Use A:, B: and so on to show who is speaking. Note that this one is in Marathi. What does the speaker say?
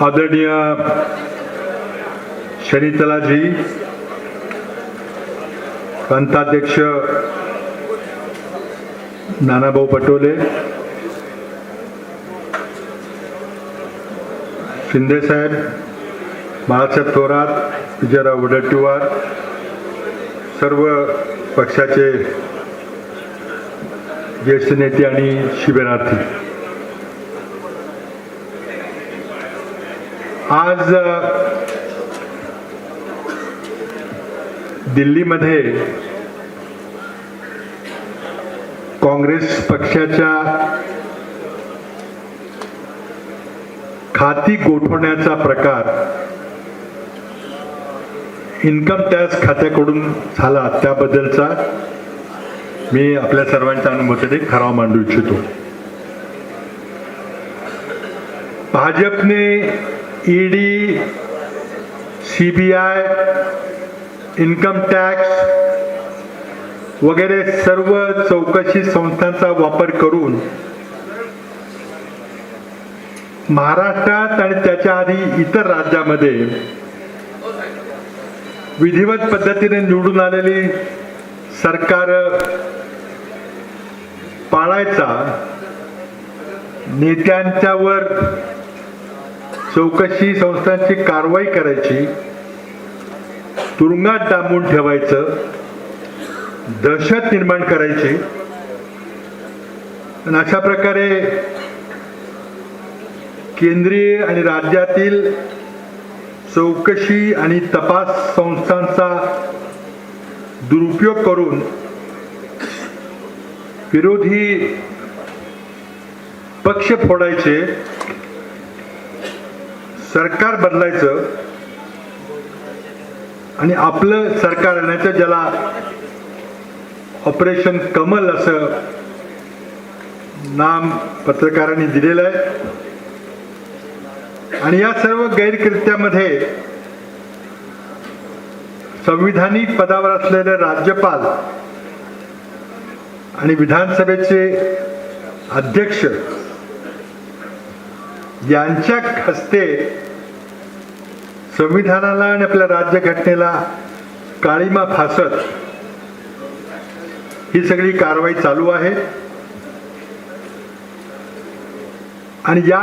A: आदरणीय शनितलाजी प्रांताध्यक्ष नानाभाऊ पटोले शिंदेसाहेब बाळासाहेब थोरात विजयराव वडट्टीवार सर्व पक्षाचे ज्येष्ठ नेते आणि शिबिरार्थी. आज दिल्लीमध्ये काँग्रेस पक्षाच्या खाती गोठवण्याचा प्रकार इन्कम टॅक्स खात्याकडून झाला. त्याबद्दलचा मी आपल्या सर्वांच्या अनुभवासाठी ठराव मांडू इच्छितो. भाजपने ईडी सीबीआय इन्कम टॅक्स वगैरे सर्व चौकशी संस्थांचा वापर करून महाराष्ट्रात आणि त्याच्या आधी इतर राज्यामध्ये विधिवत पद्धतीने निवडून आलेली सरकार पाळायचा नेत्यांच्यावर चौकशी संस्थांची कारवाई करायची तुरुंगात डांबून ठेवायचं दहशत निर्माण करायची. आणि अशा प्रकारे केंद्रीय आणि राज्यातील चौकशी आणि तपास संस्थांचा दुरुपयोग करून विरोधी पक्ष फोडायचे. सरकार बदलायचं आणि आपलं सरकार आणायचं ज्याला ऑपरेशन कमल असं नाम पत्रकारांनी दिलेलं आहे. आणि या सर्व गैरकृत्यामध्ये संविधानिक पदावर असलेले राज्यपाल आणि विधानसभेचे अध्यक्ष यांच्या हस्ते संविधानाला आणि आपल्या राज्यघटनेला काळीमा फासत ही सगळी कारवाई चालू आहे. आणि या